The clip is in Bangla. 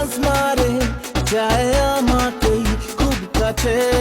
আজমারে যায় আমাকেই খুব কাছে।